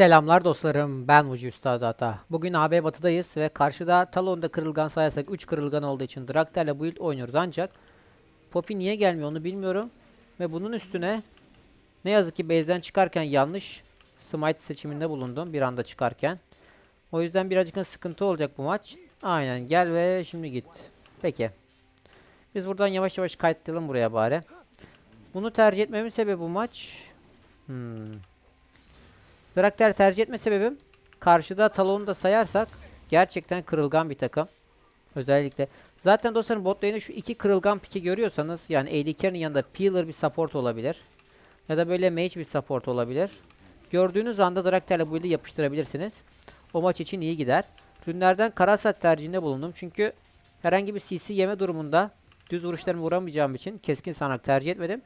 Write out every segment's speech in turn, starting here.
Selamlar dostlarım, ben Vucu Üstad Ata. Bugün AB Batı'dayız ve karşıda Talon'da kırılgan sayarsak 3 kırılgan olduğu için Drakter'le build oynuyoruz ancak Poppy niye gelmiyor onu bilmiyorum. Ve bunun üstüne ne yazık ki base'den çıkarken yanlış smite seçiminde bulundum bir anda çıkarken. O yüzden birazcık sıkıntı olacak bu maç. Aynen gel ve şimdi git. Peki. Biz buradan yavaş yavaş kayıtlayalım buraya bari. Bunu tercih etmemin sebebi bu maç. Hmm. Karakter tercih etme sebebim karşıda talonu da sayarsak gerçekten kırılgan bir takım. Özellikle. Zaten dostlarım bot şu iki kırılgan piki görüyorsanız yani AD Carry'nin yanında Peeler bir support olabilir. Ya da böyle Mage bir support olabilir. Gördüğünüz anda Drakter'le bu build'i yapıştırabilirsiniz. O maç için iyi gider. Rünlerden Karasat tercihinde bulundum. Çünkü herhangi bir CC yeme durumunda düz vuruşlarımı vuramayacağım için keskin sanak tercih etmedim.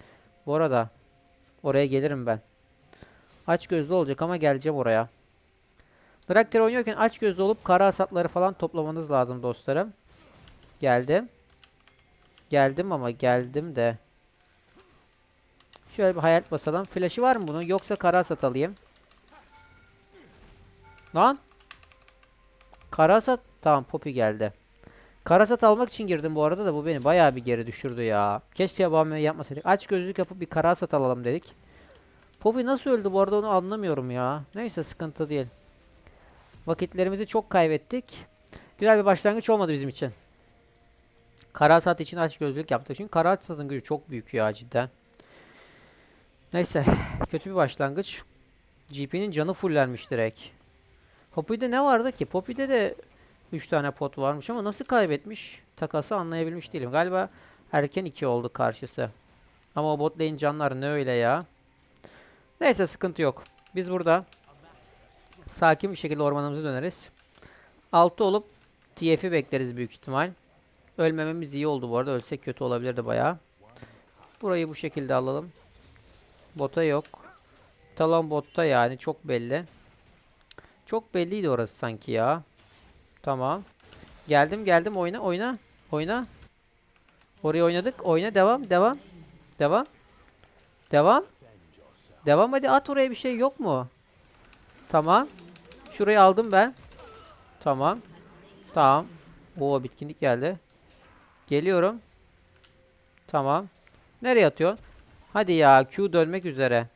Bu arada oraya gelirim ben. Aç gözlü olacak ama geleceğim oraya. Drakter oynuyorken aç gözlü olup kara hasatları falan toplamanız lazım dostlarım. Geldim. Geldim ama geldim de. Şöyle bir hayat basalım. Flash'ı var mı bunun? Yoksa kara hasat alayım. Lan. Kara hasat. Tamam Poppy geldi. Kara hasat almak için girdim bu arada da bu beni bayağı bir geri düşürdü ya. Keşke yapamıyor yapmasaydık. Aç gözlük yapıp bir kara hasat alalım dedik. Poppy nasıl öldü bu arada onu anlamıyorum ya. Neyse sıkıntı değil. Vakitlerimizi çok kaybettik. Güzel bir başlangıç olmadı bizim için. Karasat için aç gözlük yaptık. Çünkü Karasat'ın gücü çok büyük ya cidden. Neyse. Kötü bir başlangıç. GP'nin canı fullenmiş direkt. Poppy'de ne vardı ki? Poppy'de de 3 tane pot varmış ama nasıl kaybetmiş? Takası anlayabilmiş değilim. Galiba erken 2 oldu karşısı. Ama o bot lane canlar ne öyle ya. Neyse sıkıntı yok. Biz burada sakin bir şekilde ormanımıza döneriz. 6 olup TF'i bekleriz büyük ihtimal. Ölmememiz iyi oldu bu arada. Ölsek kötü olabilirdi bayağı. Burayı bu şekilde alalım. Bota yok. Talon botta yani çok belli. Çok belliydi orası sanki ya. Tamam. Geldim geldim oyna oyna. Oyna. Oraya oynadık. Oyna devam devam. Devam. Devam. Devam hadi at oraya bir şey yok mu? Tamam. Şurayı aldım ben. Tamam. Tamam. Oo bitkinlik geldi. Geliyorum. Tamam. Nereye atıyorsun? Hadi ya Q dönmek üzere.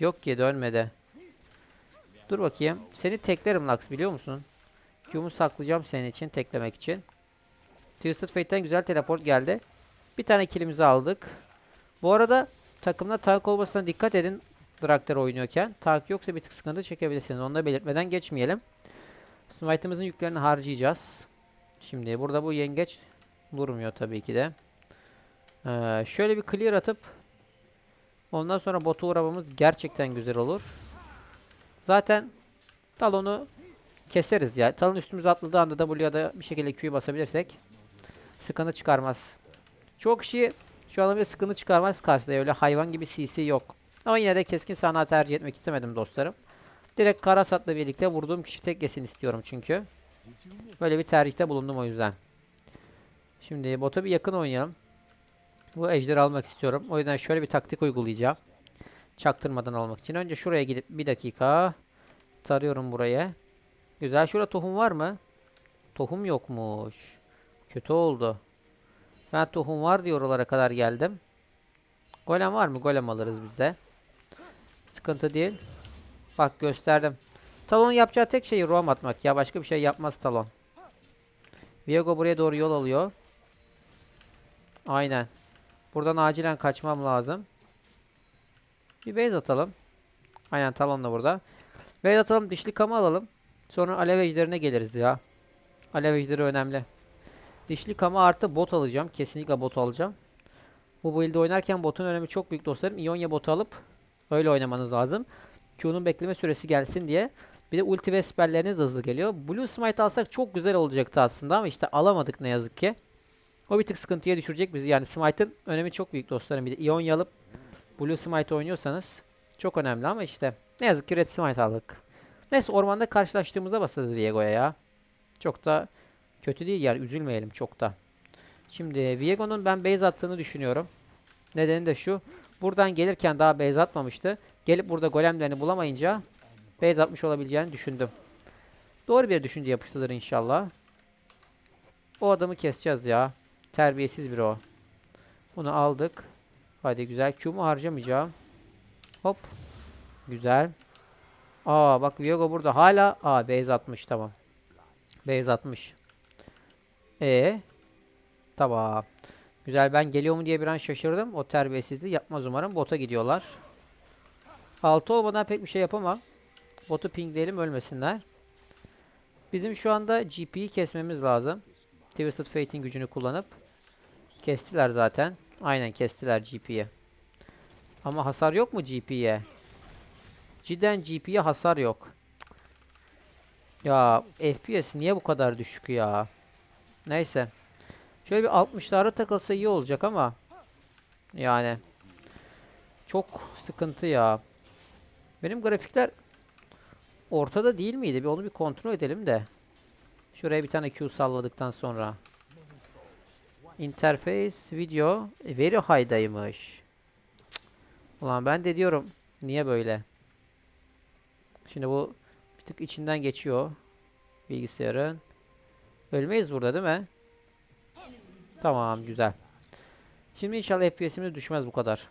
Yok ki dönmedi. Dur bakayım. Seni teklerim Lux biliyor musun? Q'mu saklayacağım senin için teklemek için. Twisted Fate'den güzel teleport geldi. Bir tane killimizi aldık. Bu arada takımda tank olmasına dikkat edin. Drakter oynuyorken. Tank yoksa bir tık sıkıntı çekebilirsiniz. Onu da belirtmeden geçmeyelim. Smite'ımızın yüklerini harcayacağız. Şimdi burada bu yengeç durmuyor tabii ki de. Ee, şöyle bir clear atıp ondan sonra botu uğramamız gerçekten güzel olur. Zaten talonu keseriz ya. Talon üstümüze atladığı anda W'ya da bir şekilde Q'yu basabilirsek sıkıntı çıkarmaz. Çok kişi şu an bir sıkıntı çıkarmaz karşıda. Öyle hayvan gibi CC yok. Ama yine de keskin sanağı tercih etmek istemedim dostlarım. Direkt Karasat'la birlikte vurduğum kişi tek yesin istiyorum çünkü. Böyle bir tercihte bulundum o yüzden. Şimdi bota bir yakın oynayalım. Bu ejderi almak istiyorum. O yüzden şöyle bir taktik uygulayacağım. Çaktırmadan almak için. Önce şuraya gidip bir dakika tarıyorum buraya. Güzel. Şurada tohum var mı? Tohum yokmuş. Kötü oldu. Ben tohum var diye oralara kadar geldim. Golem var mı? Golem alırız biz de. Sıkıntı değil. Bak gösterdim. Talon yapacağı tek şey roam atmak ya. Başka bir şey yapmaz Talon. Viego buraya doğru yol alıyor. Aynen. Buradan acilen kaçmam lazım. Bir base atalım. Aynen Talon da burada. Base atalım. Dişli kama alalım. Sonra alev ejderine geliriz ya. Alev ejderi önemli. Dişli kama artı bot alacağım. Kesinlikle bot alacağım. Bu build'i oynarken botun önemi çok büyük dostlarım. Ionia botu alıp öyle oynamanız lazım. Q'nun bekleme süresi gelsin diye. Bir de ulti ve spellleriniz de hızlı geliyor. Blue Smite alsak çok güzel olacaktı aslında ama işte alamadık ne yazık ki. O bir tık sıkıntıya düşürecek bizi. Yani Smite'ın önemi çok büyük dostlarım. Bir de Ionia alıp Blue Smite oynuyorsanız çok önemli ama işte ne yazık ki Red Smite aldık. Neyse ormanda karşılaştığımızda basarız Viego'ya ya. Çok da kötü değil yani üzülmeyelim çok da. Şimdi Viego'nun ben base attığını düşünüyorum. Nedeni de şu. Buradan gelirken daha base atmamıştı. Gelip burada golemlerini bulamayınca Base atmış olabileceğini düşündüm. Doğru bir düşünce yapıştırır inşallah. O adamı keseceğiz ya. Terbiyesiz bir o. Bunu aldık. Hadi güzel. Q'mu harcamayacağım. Hop. Güzel. Aa bak Viego burada. Hala aa base atmış tamam. Base atmış. E Tamam. Güzel ben geliyor mu diye bir an şaşırdım. O terbiyesizliği yapmaz umarım. Bota gidiyorlar. Altı olmadan pek bir şey yapamam. Botu pingleyelim ölmesinler. Bizim şu anda GP'yi kesmemiz lazım. Twisted Fate'in gücünü kullanıp. Kestiler zaten. Aynen kestiler GP'yi. Ama hasar yok mu GP'ye? Cidden GP'ye hasar yok. Ya FPS niye bu kadar düşük ya? Neyse. Şöyle bir 60'lara takılsa iyi olacak ama yani çok sıkıntı ya. Benim grafikler ortada değil miydi? Bir onu bir kontrol edelim de. Şuraya bir tane Q salladıktan sonra. Interface video very high'daymış. Ulan ben de diyorum niye böyle? Şimdi bu bir tık içinden geçiyor bilgisayarın. Ölmeyiz burada değil mi? Tamam güzel. Şimdi inşallah FPS'imiz düşmez bu kadar.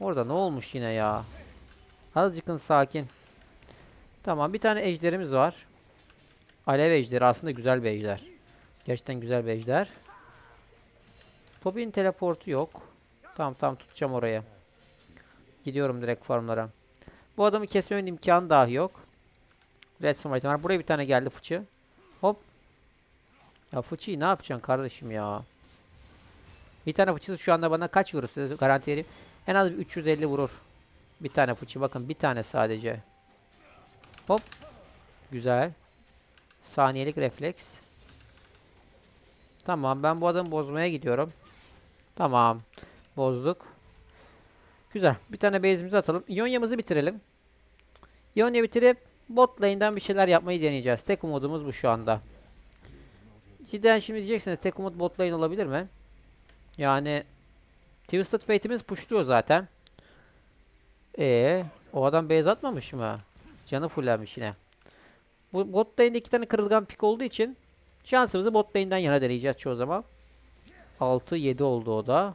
Orada ne olmuş yine ya? Azıcıkın sakin. Tamam bir tane ejderimiz var. Alev ejderi aslında güzel bir ejder. Gerçekten güzel bir ejder. Poppy'nin teleportu yok. Tamam tamam tutacağım oraya. Gidiyorum direkt farmlara. Bu adamı kesmemin imkanı dahi yok. Red Smite var. Buraya bir tane geldi fıçı. Hop. Ya fıçıyı ne yapacaksın kardeşim ya? Bir tane fıçısı şu anda bana kaç vurur size garanti vereyim. En az bir 350 vurur. Bir tane fıçı bakın bir tane sadece. Hop. Güzel. Saniyelik refleks. Tamam ben bu adamı bozmaya gidiyorum. Tamam. Bozduk. Güzel. Bir tane base'imizi atalım. İonya'mızı bitirelim. İonya bitirip bot lane'den bir şeyler yapmayı deneyeceğiz. Tek umudumuz bu şu anda. Cidden şimdi diyeceksiniz tek umut bot olabilir mi? Yani Twisted Fate'imiz pushluyor zaten. Ee, o adam base atmamış mı? Canı fullenmiş yine. Bu bot lane'de iki tane kırılgan pik olduğu için şansımızı bot lane'den yana deneyeceğiz çoğu zaman. 6-7 oldu o da.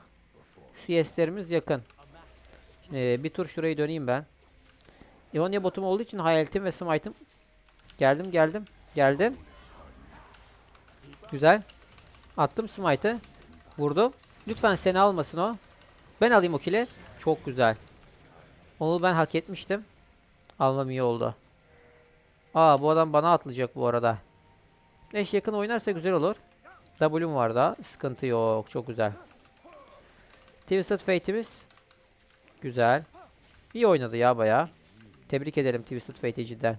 CS'lerimiz yakın. Şimdi bir tur şurayı döneyim ben. Ionia botum olduğu için hayaletim ve smite'ım. Geldim geldim. Geldim. Güzel. Attım smite'ı. Vurdum. Lütfen seni almasın o. Ben alayım o kili. Çok güzel. Onu ben hak etmiştim. Almam iyi oldu. Aa bu adam bana atlayacak bu arada. Eş yakın oynarsa güzel olur. W'm var da. Sıkıntı yok. Çok güzel. Twisted Fate'imiz. Güzel. İyi oynadı ya baya. Tebrik edelim Twisted Fate'i cidden.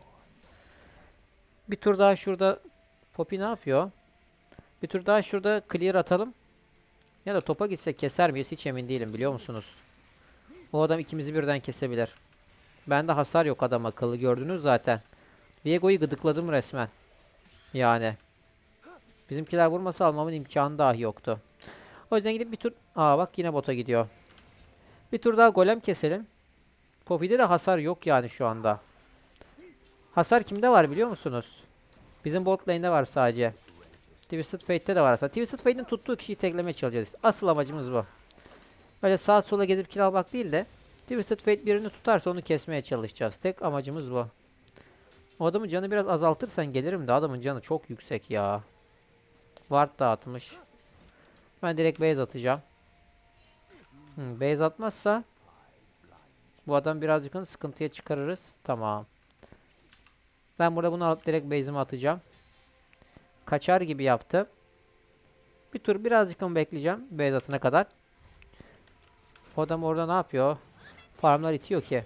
Bir tur daha şurada Poppy ne yapıyor? Bir tur daha şurada clear atalım. Ya da topa gitsek keser miyiz hiç emin değilim biliyor musunuz? O adam ikimizi birden kesebilir. Bende hasar yok adam akıllı gördünüz zaten. Viego'yu gıdıkladım resmen. Yani. Bizimkiler vurmasa almamın imkanı dahi yoktu. O yüzden gidip bir tur... Aa bak yine bota gidiyor. Bir tur daha golem keselim. Poppy'de de hasar yok yani şu anda. Hasar kimde var biliyor musunuz? Bizim bot lane'de var sadece. Twisted Fate'te de var aslında. Twisted Fate'in tuttuğu kişiyi teklemeye çalışacağız. Asıl amacımız bu. Öyle sağa sola gezip kill almak değil de Twisted Fate birini tutarsa onu kesmeye çalışacağız. Tek amacımız bu. O adamın canı biraz azaltırsan gelirim de adamın canı çok yüksek ya. Ward dağıtmış. Ben direkt base atacağım. Hmm, base atmazsa bu adam birazcık sıkıntıya çıkarırız. Tamam. Ben burada bunu alıp direkt base'ime atacağım. Kaçar gibi yaptı. Bir tur birazcık bekleyeceğim. Base atına kadar. O adam orada ne yapıyor? Farmlar itiyor ki.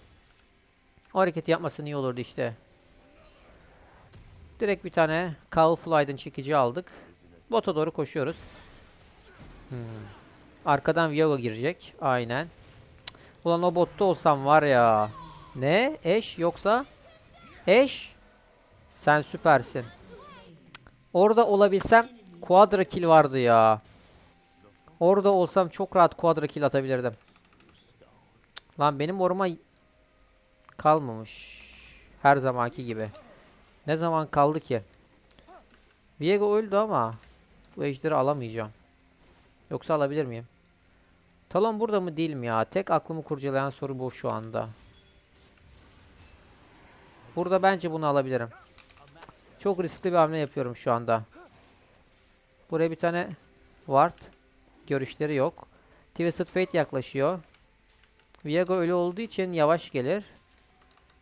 O hareketi yapmasın iyi olurdu işte. Direkt bir tane Call Fly'den çekici aldık. Bota doğru koşuyoruz. Hmm. Arkadan Viego girecek. Aynen. Ulan o botta olsam var ya. Ne? Eş yoksa? Eş? Sen süpersin. Orada olabilsem quadra kill vardı ya. Orada olsam çok rahat quadra kill atabilirdim. Lan benim oruma kalmamış. Her zamanki gibi. Ne zaman kaldı ki? Viego öldü ama bu ejderi alamayacağım. Yoksa alabilir miyim? Talon burada mı değil mi ya? Tek aklımı kurcalayan soru bu şu anda. Burada bence bunu alabilirim. Çok riskli bir hamle yapıyorum şu anda. Buraya bir tane ward. Görüşleri yok. Twisted Fate yaklaşıyor. Viego ölü olduğu için yavaş gelir.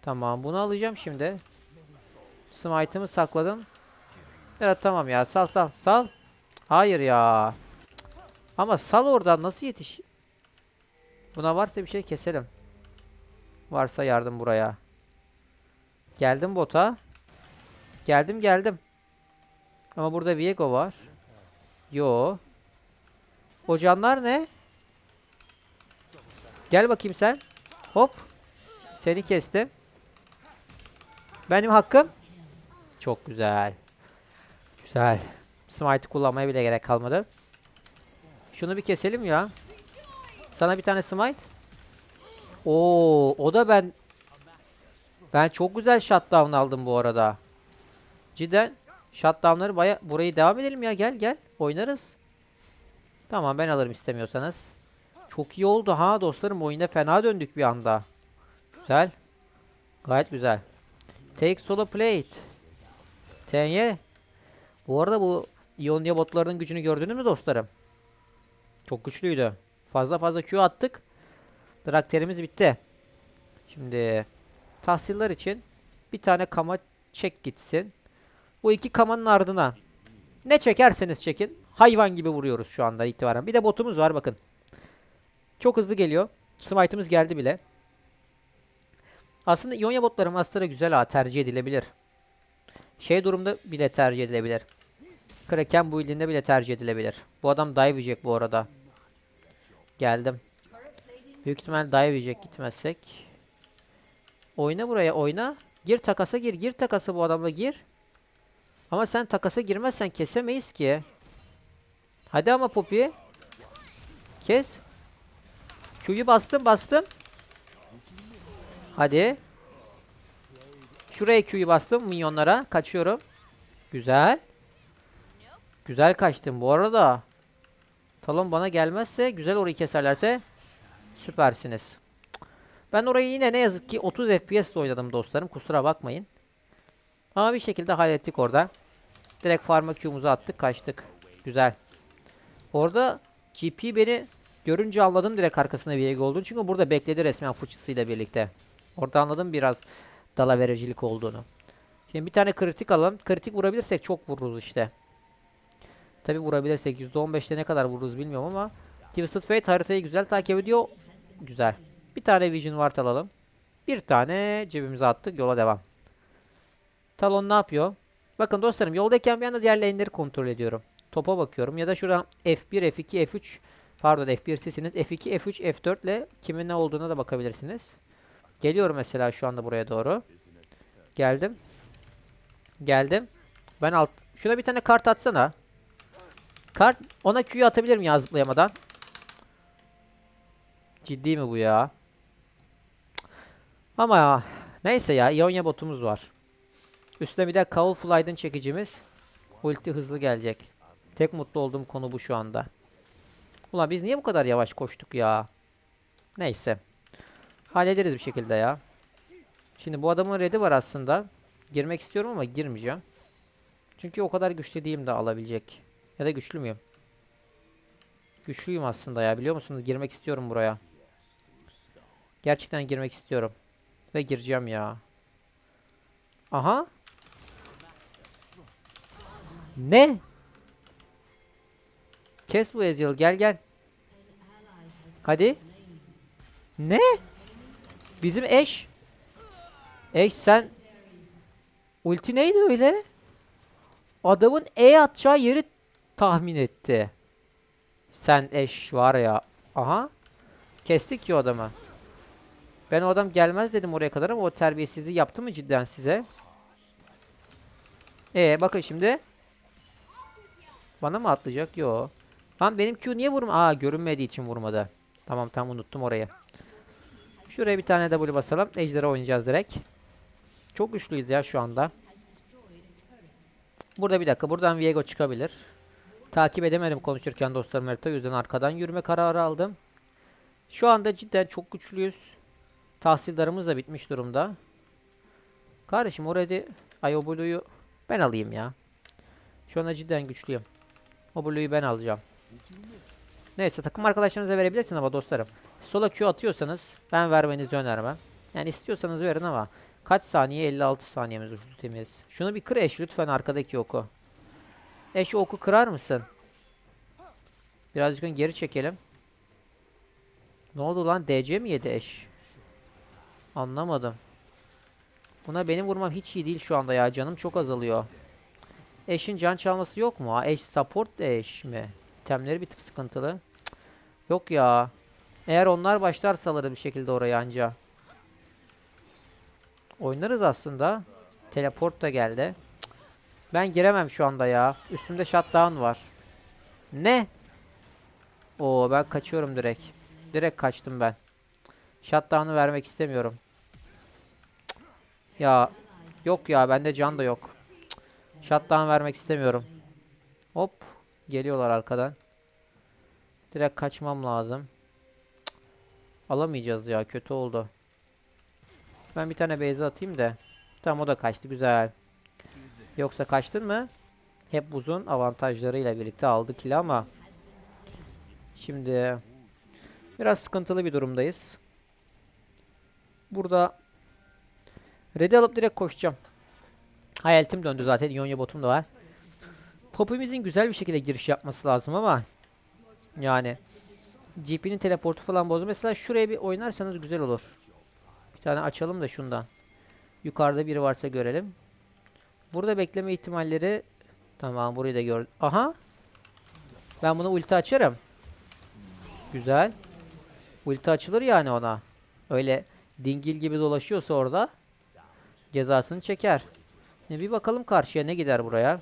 Tamam bunu alacağım şimdi. Smite'ımı sakladım. Evet tamam ya sal sal sal. Hayır ya. Ama sal oradan nasıl yetiş? Buna varsa bir şey keselim. Varsa yardım buraya. Geldim bota. Geldim geldim. Ama burada Viego var. Yo. O canlar ne? Gel bakayım sen. Hop. Seni kestim. Benim hakkım. Çok güzel. Güzel. Smite'ı kullanmaya bile gerek kalmadı. Şunu bir keselim ya. Sana bir tane smite. Oo, o da ben ben çok güzel shutdown aldım bu arada. Cidden shutdownları baya burayı devam edelim ya gel gel oynarız. Tamam ben alırım istemiyorsanız. Çok iyi oldu ha dostlarım oyuna fena döndük bir anda. Güzel. Gayet güzel. Take solo plate. Tenye. Bu arada bu Ionia botlarının gücünü gördünüz mü dostlarım? Çok güçlüydü. Fazla fazla Q attık. Drakterimiz bitti. Şimdi tahsiller için bir tane kama çek gitsin. Bu iki kamanın ardına ne çekerseniz çekin. Hayvan gibi vuruyoruz şu anda itibaren. Bir de botumuz var bakın. Çok hızlı geliyor. Smite'ımız geldi bile. Aslında Ionia botları Master'a güzel ha tercih edilebilir. Şey durumda bile tercih edilebilir. Kraken build'inde bile tercih edilebilir. Bu adam dive yiyecek bu arada. Geldim. Büyük ihtimal dive gitmezsek. Oyna buraya oyna. Gir takasa gir. Gir takasa bu adamla gir. Ama sen takasa girmezsen kesemeyiz ki. Hadi ama Poppy. Kes. Q'yu bastım bastım. Hadi. Şuraya Q'yu bastım minyonlara. Kaçıyorum. Güzel. Güzel kaçtım bu arada. Talon bana gelmezse güzel orayı keserlerse süpersiniz. Ben orayı yine ne yazık ki 30 FPS oynadım dostlarım. Kusura bakmayın. Ama bir şekilde hallettik orada. Direkt farma Q'muzu attık kaçtık. Güzel. Orada GP beni görünce anladım direkt arkasında Viego olduğunu. Çünkü burada bekledi resmen fıçısıyla birlikte. Orada anladım biraz dala vericilik olduğunu. Şimdi bir tane kritik alalım. Kritik vurabilirsek çok vururuz işte. Tabi vurabilirsek %15'te ne kadar vururuz bilmiyorum ama Twisted Fate haritayı güzel takip ediyor. Güzel. Bir tane Vision Ward alalım. Bir tane cebimize attık. Yola devam. Talon ne yapıyor? Bakın dostlarım yoldayken bir anda diğer lane'leri kontrol ediyorum. Topa bakıyorum ya da şuradan F1, F2, F3 pardon F1 sizsiniz. F2, F3, F4 ile kimin ne olduğuna da bakabilirsiniz. Geliyorum mesela şu anda buraya doğru. Geldim. Geldim. Ben alt şuna bir tane kart atsana. Kart ona Q'yu atabilir miyim ya zıplayamadan? Ciddi mi bu ya? Ama ya neyse ya Ionia botumuz var. Üstüne bir de Call Flight'ın çekicimiz. Ulti hızlı gelecek. Tek mutlu olduğum konu bu şu anda. Ulan biz niye bu kadar yavaş koştuk ya? Neyse. Hallederiz bir şekilde ya. Şimdi bu adamın red'i var aslında. Girmek istiyorum ama girmeyeceğim. Çünkü o kadar güçlü değilim de alabilecek. Ya da güçlü müyüm? Güçlüyüm aslında ya biliyor musunuz? Girmek istiyorum buraya. Gerçekten girmek istiyorum. Ve gireceğim ya. Aha. Ne? Kes bu Ezreal gel gel. Hadi. Ne? Bizim eş. Eş sen. Ulti neydi öyle? Adamın E atacağı yeri tahmin etti. Sen eş var ya. Aha. Kestik ki adamı. Ben o adam gelmez dedim oraya kadar ama o terbiyesizliği yaptı mı cidden size? Ee bakın şimdi. Bana mı atlayacak? Yo. Lan benim Q niye vurma? Aa görünmediği için vurmadı. Tamam tam unuttum orayı. Şuraya bir tane W basalım. Ejderha oynayacağız direkt. Çok güçlüyüz ya şu anda. Burada bir dakika. Buradan Viego çıkabilir. Takip edemedim konuşurken dostlarım harita. Yüzden arkadan yürüme kararı aldım. Şu anda cidden çok güçlüyüz. Tahsildarımız da bitmiş durumda. Kardeşim orada ay o Blue'yu ben alayım ya. Şu anda cidden güçlüyüm. O Blue'yu ben alacağım. Neyse takım arkadaşlarınıza verebilirsiniz ama dostlarım. Sola Q atıyorsanız ben vermenizi önermem. Yani istiyorsanız verin ama kaç saniye? 56 saniyemiz ultimiz. Şunu bir kır eş lütfen arkadaki oku. Eş oku kırar mısın? Birazcık geri çekelim. Ne oldu lan? DC mi yedi eş? Anlamadım. Buna benim vurmam hiç iyi değil şu anda ya. Canım çok azalıyor. Eşin can çalması yok mu? Eş support eş mi? İtemleri bir tık sıkıntılı. Yok ya. Eğer onlar başlarsa alırım bir şekilde oraya anca. Oynarız aslında. Teleport da geldi. Ben giremem şu anda ya. Üstümde shutdown var. Ne? Oo ben kaçıyorum direkt. Direkt kaçtım ben. Shutdown'u vermek istemiyorum. Ya yok ya bende can da yok. Shutdown vermek istemiyorum. Hop geliyorlar arkadan. Direkt kaçmam lazım. Alamayacağız ya kötü oldu. Ben bir tane base atayım da. Tamam o da kaçtı güzel. Yoksa kaçtın mı? Hep uzun avantajlarıyla birlikte aldı kili ama Şimdi biraz sıkıntılı bir durumdayız. Burada Red'i alıp direkt koşacağım. Hayaletim döndü zaten. İonya botum da var. Pop'imizin güzel bir şekilde giriş yapması lazım ama yani GP'nin teleportu falan bozdu. Mesela şuraya bir oynarsanız güzel olur. Bir tane açalım da şundan. Yukarıda biri varsa görelim. Burada bekleme ihtimalleri tamam burayı da gördüm. Aha. Ben bunu ulti açarım. Güzel. Ulti açılır yani ona. Öyle dingil gibi dolaşıyorsa orada cezasını çeker. Ne bir bakalım karşıya ne gider buraya.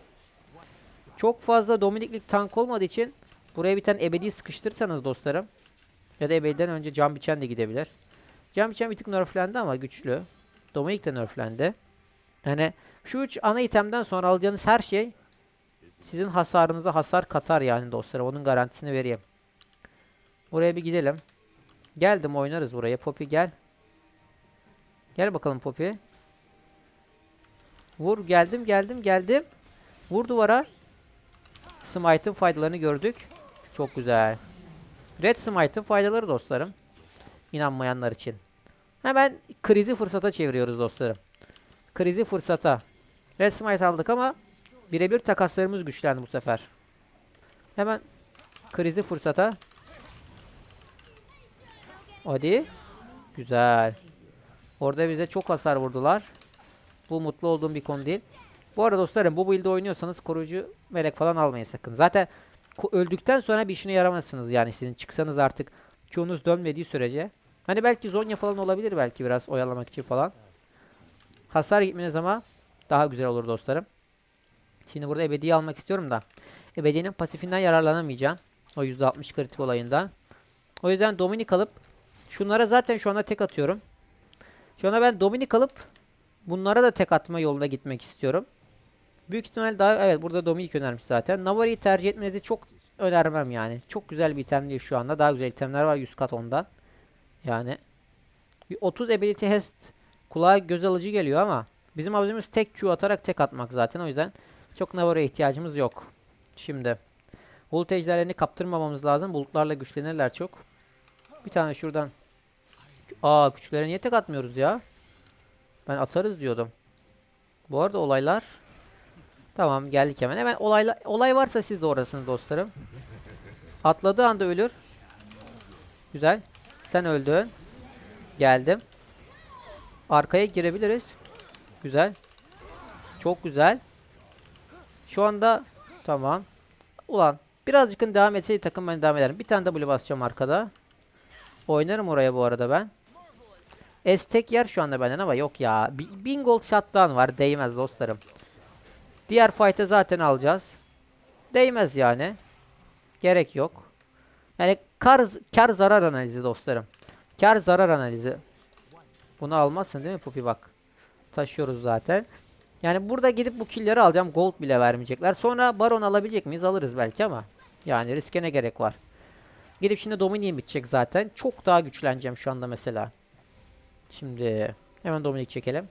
Çok fazla Dominiklik tank olmadığı için buraya bir tane ebedi sıkıştırırsanız dostlarım ya da ebediden önce can biçen de gidebilir. Can biçen bir tık nerflendi ama güçlü. Dominik de nerflendi. Yani şu üç ana itemden sonra alacağınız her şey sizin hasarınıza hasar katar yani dostlarım. Onun garantisini vereyim. Buraya bir gidelim. Geldim oynarız buraya. Poppy gel. Gel bakalım Poppy. Vur geldim geldim geldim. Vur duvara. Smite'ın faydalarını gördük. Çok güzel. Red Smite'ın faydaları dostlarım. İnanmayanlar için. Hemen krizi fırsata çeviriyoruz dostlarım. Krizi fırsata. Red Smite aldık ama birebir takaslarımız güçlendi bu sefer. Hemen krizi fırsata. Hadi. Güzel. Orada bize çok hasar vurdular. Bu mutlu olduğum bir konu değil. Bu arada dostlarım bu build'de oynuyorsanız koruyucu melek falan almayın sakın. Zaten öldükten sonra bir işine yaramazsınız yani sizin çıksanız artık çoğunuz dönmediği sürece. Hani belki Zonya falan olabilir belki biraz oyalamak için falan. Hasar gitmeniz ama daha güzel olur dostlarım. Şimdi burada ebediyi almak istiyorum da. Ebedinin pasifinden yararlanamayacağım. O %60 kritik olayında. O yüzden Dominik alıp şunlara zaten şu anda tek atıyorum. Şu anda ben Dominik alıp bunlara da tek atma yolunda gitmek istiyorum. Büyük ihtimal daha evet burada Dominik önermiş zaten. Navari'yi tercih etmenizi çok önermem yani. Çok güzel bir item değil şu anda. Daha güzel itemler var 100 kat ondan. Yani bir 30 ability hast kulağa göz alıcı geliyor ama bizim amacımız tek Q atarak tek atmak zaten. O yüzden çok Navari'ye ihtiyacımız yok. Şimdi bulut ejderlerini kaptırmamamız lazım. Bulutlarla güçlenirler çok. Bir tane şuradan. Aa küçüklere niye tek atmıyoruz ya? Ben atarız diyordum. Bu arada olaylar Tamam geldik hemen. Hemen olayla olay varsa siz de orasınız dostlarım. Atladığı anda ölür. Güzel. Sen öldün. Geldim. Arkaya girebiliriz. Güzel. Çok güzel. Şu anda tamam. Ulan birazcık devam etseydi takım ben devam ederim. Bir tane W basacağım arkada. Oynarım oraya bu arada ben. Estek yer şu anda benden ama yok ya. Bi- Bin gold shotdown var. Değmez dostlarım. Diğer fight'ı zaten alacağız. Değmez yani. Gerek yok. Yani kar, kar zarar analizi dostlarım. Kar zarar analizi. Bunu almazsın değil mi Pupi bak. taşıyoruz zaten. Yani burada gidip bu killleri alacağım. Gold bile vermeyecekler. Sonra baron alabilecek miyiz? Alırız belki ama. Yani riske ne gerek var? Gidip şimdi Dominion bitecek zaten. Çok daha güçleneceğim şu anda mesela. Şimdi hemen Dominic çekelim.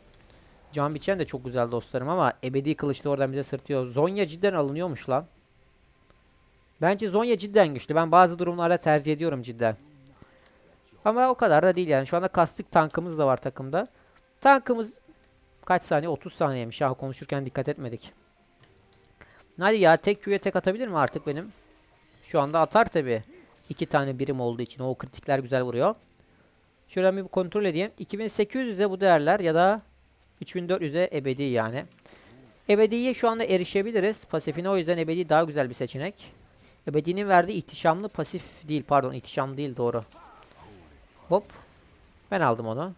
Can biçen de çok güzel dostlarım ama ebedi kılıçlı oradan bize sırtıyor. Zonya cidden alınıyormuş lan. Bence Zonya cidden güçlü. Ben bazı durumlarda tercih ediyorum cidden. Ama o kadar da değil yani. Şu anda kastık tankımız da var takımda. Tankımız kaç saniye? 30 saniyemiş. Ya konuşurken dikkat etmedik. Hadi ya tek Q'ya tek atabilir mi artık benim? Şu anda atar tabi. İki tane birim olduğu için o kritikler güzel vuruyor. Şöyle bir kontrol edeyim. 2800'e bu değerler ya da 3400'e ebedi yani. Ebediye şu anda erişebiliriz. Pasifine o yüzden ebedi daha güzel bir seçenek. Ebedi'nin verdiği ihtişamlı pasif değil pardon ihtişam değil doğru. Hop. Ben aldım onu.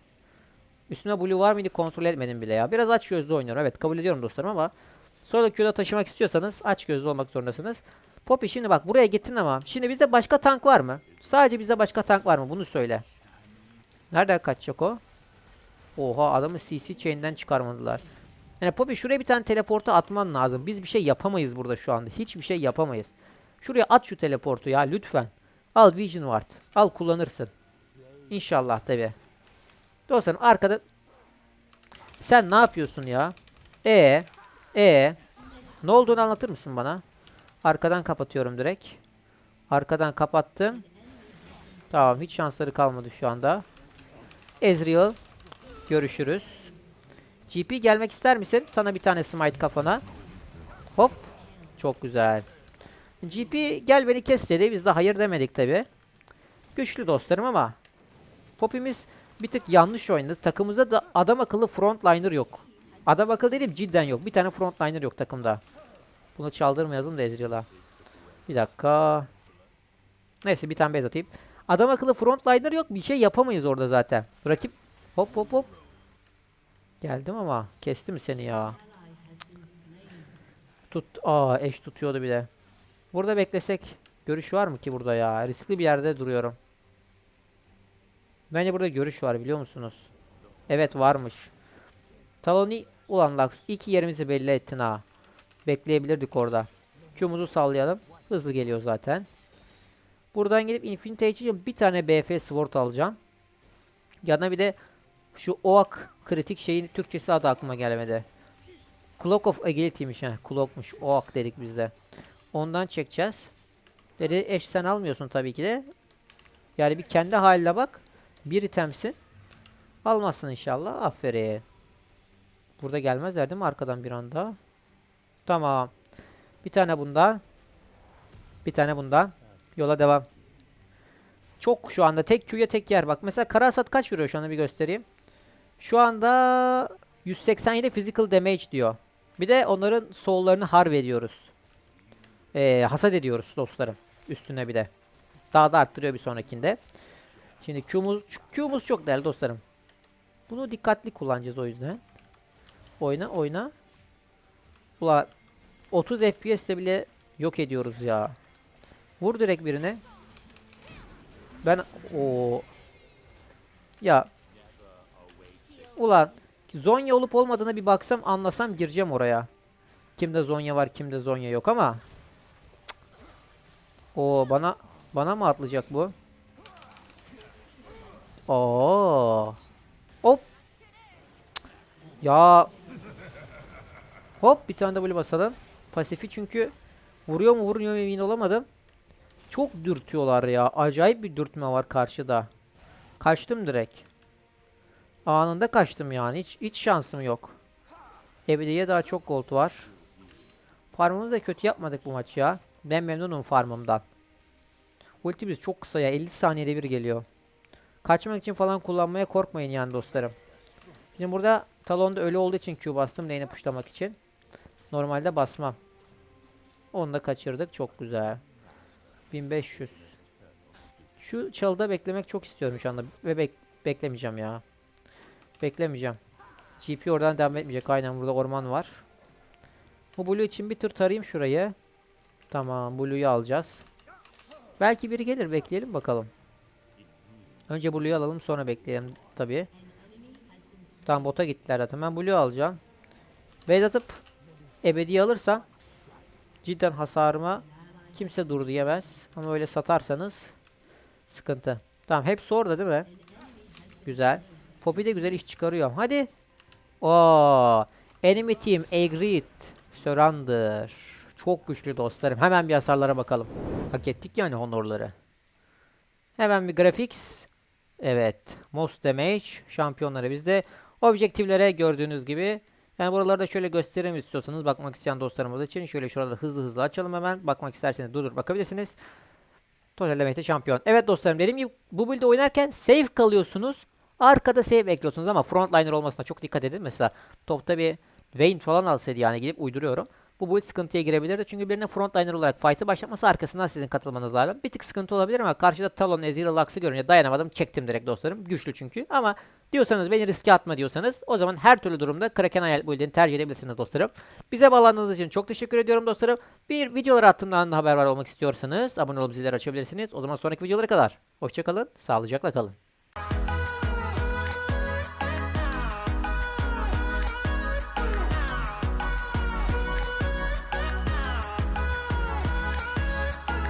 Üstüne blue var mıydı kontrol etmedim bile ya. Biraz aç gözlü oynuyorum. Evet kabul ediyorum dostlarım ama sonra da Q'da taşımak istiyorsanız aç gözlü olmak zorundasınız. Poppy şimdi bak buraya gittin ama şimdi bizde başka tank var mı? Sadece bizde başka tank var mı? Bunu söyle. Nereden kaçacak o? Oha adamı CC chain'den çıkarmadılar. Yani Poppy şuraya bir tane teleportu atman lazım. Biz bir şey yapamayız burada şu anda. Hiçbir şey yapamayız. Şuraya at şu teleportu ya lütfen. Al Vision Ward. Al kullanırsın. İnşallah tabi. Dostlarım arkada sen ne yapıyorsun ya? E e ne olduğunu anlatır mısın bana? Arkadan kapatıyorum direkt. Arkadan kapattım. Tamam hiç şansları kalmadı şu anda. Ezreal görüşürüz. GP gelmek ister misin? Sana bir tane smite kafana. Hop. Çok güzel. GP gel beni kes dedi. Biz de hayır demedik tabi. Güçlü dostlarım ama Popimiz bir tık yanlış oynadı. Takımımızda da adam akıllı frontliner yok. Adam akıllı dedim cidden yok. Bir tane frontliner yok takımda. Bunu çaldırmayalım da Ezreal'a. Bir dakika. Neyse bir tane bez atayım. Adam akıllı frontliner yok. Bir şey yapamayız orada zaten. Rakip hop hop hop. Geldim ama kesti mi seni ya? Tut. Aa eş tutuyordu bir de. Burada beklesek görüş var mı ki burada ya? Riskli bir yerde duruyorum. Bence burada görüş var biliyor musunuz? Evet varmış. Taloni ulan Lux iki yerimizi belli ettin ha. Bekleyebilirdik orada. Q'muzu sallayalım. Hızlı geliyor zaten. Buradan gidip Infinite için bir tane BF Sword alacağım. Yanına bir de şu Oak kritik şeyin Türkçesi adı aklıma gelmedi. Clock of Agility'miş ha. Clock'muş. Oak dedik biz de. Ondan çekeceğiz. Dedi eş sen almıyorsun tabii ki de. Yani bir kendi haline bak. Bir itemsin. Almazsın inşallah. Aferin. Burada gelmezler değil mi arkadan bir anda? Tamam. Bir tane bundan. Bir tane bundan. Yola devam. Çok şu anda tek Q'ya tek yer. Bak mesela Karasat kaç vuruyor şu anda bir göstereyim. Şu anda 187 physical damage diyor. Bir de onların soul'larını harv ediyoruz. Ee, hasat ediyoruz dostlarım. Üstüne bir de. Daha da arttırıyor bir sonrakinde. Şimdi Q'muz, Q'muz çok değerli dostlarım. Bunu dikkatli kullanacağız o yüzden. Oyna oyna. Ula 30 FPS'te bile yok ediyoruz ya. Vur direkt birine. Ben o ya Ulan Zonya olup olmadığına bir baksam anlasam gireceğim oraya. Kimde Zonya var kimde Zonya yok ama o bana bana mı atlayacak bu? Oo. Hop. Ya. Hop bir tane de böyle basalım. Pasifi çünkü vuruyor mu vurmuyor mu emin olamadım. Çok dürtüyorlar ya. Acayip bir dürtme var karşıda. Kaçtım direkt. Anında kaçtım yani. Hiç, hiç şansım yok. Ebediye daha çok gold var. Farmımızı da kötü yapmadık bu maç ya. Ben memnunum farmımdan. Ultimiz çok kısa ya. 50 saniyede bir geliyor. Kaçmak için falan kullanmaya korkmayın yani dostlarım. Şimdi burada talonda ölü olduğu için Q bastım lane'e puşlamak için. Normalde basmam. Onu da kaçırdık. Çok güzel. 1500. Şu çalıda beklemek çok istiyorum şu anda. Ve bek beklemeyeceğim ya. Beklemeyeceğim. GP oradan devam etmeyecek. Aynen burada orman var. Bu blue için bir tur tarayayım şurayı. Tamam blue'yu alacağız. Belki biri gelir bekleyelim bakalım. Önce blue'yu alalım sonra bekleyelim tabii. Tamam bota gittiler zaten. Ben blue alacağım. Base atıp ebedi alırsam cidden hasarıma kimse dur diyemez. Ama öyle satarsanız sıkıntı. Tamam hepsi orada değil mi? Güzel. Poppy de güzel iş çıkarıyor. Hadi. Oo. Enemy team agreed. Surrender. Çok güçlü dostlarım. Hemen bir hasarlara bakalım. Hak ettik yani honorları. Hemen bir graphics. Evet. Most damage. Şampiyonları bizde. Objektiflere gördüğünüz gibi. Yani buraları da şöyle göstereyim istiyorsanız bakmak isteyen dostlarımız için. Şöyle şuraları hızlı hızlı açalım hemen. Bakmak isterseniz durdur bakabilirsiniz. Total Damage'de şampiyon. Evet dostlarım dediğim gibi bu build'de oynarken safe kalıyorsunuz. Arkada save ekliyorsunuz ama frontliner olmasına çok dikkat edin. Mesela topta bir Vayne falan alsaydı yani gidip uyduruyorum. Bu build sıkıntıya girebilirdi. Çünkü birinin frontliner olarak fight'ı başlatması arkasından sizin katılmanız lazım. Bir tık sıkıntı olabilir ama karşıda Talon, Ezreal, Lux'ı görünce dayanamadım. Çektim direkt dostlarım. Güçlü çünkü. Ama diyorsanız beni riske atma diyorsanız o zaman her türlü durumda Kraken Hayal build'ini tercih edebilirsiniz dostlarım. Bize bağlandığınız için çok teşekkür ediyorum dostlarım. Bir videolar attığımda anında haberdar olmak istiyorsanız abone olup zilleri açabilirsiniz. O zaman sonraki videolara kadar. Hoşçakalın. Sağlıcakla kalın.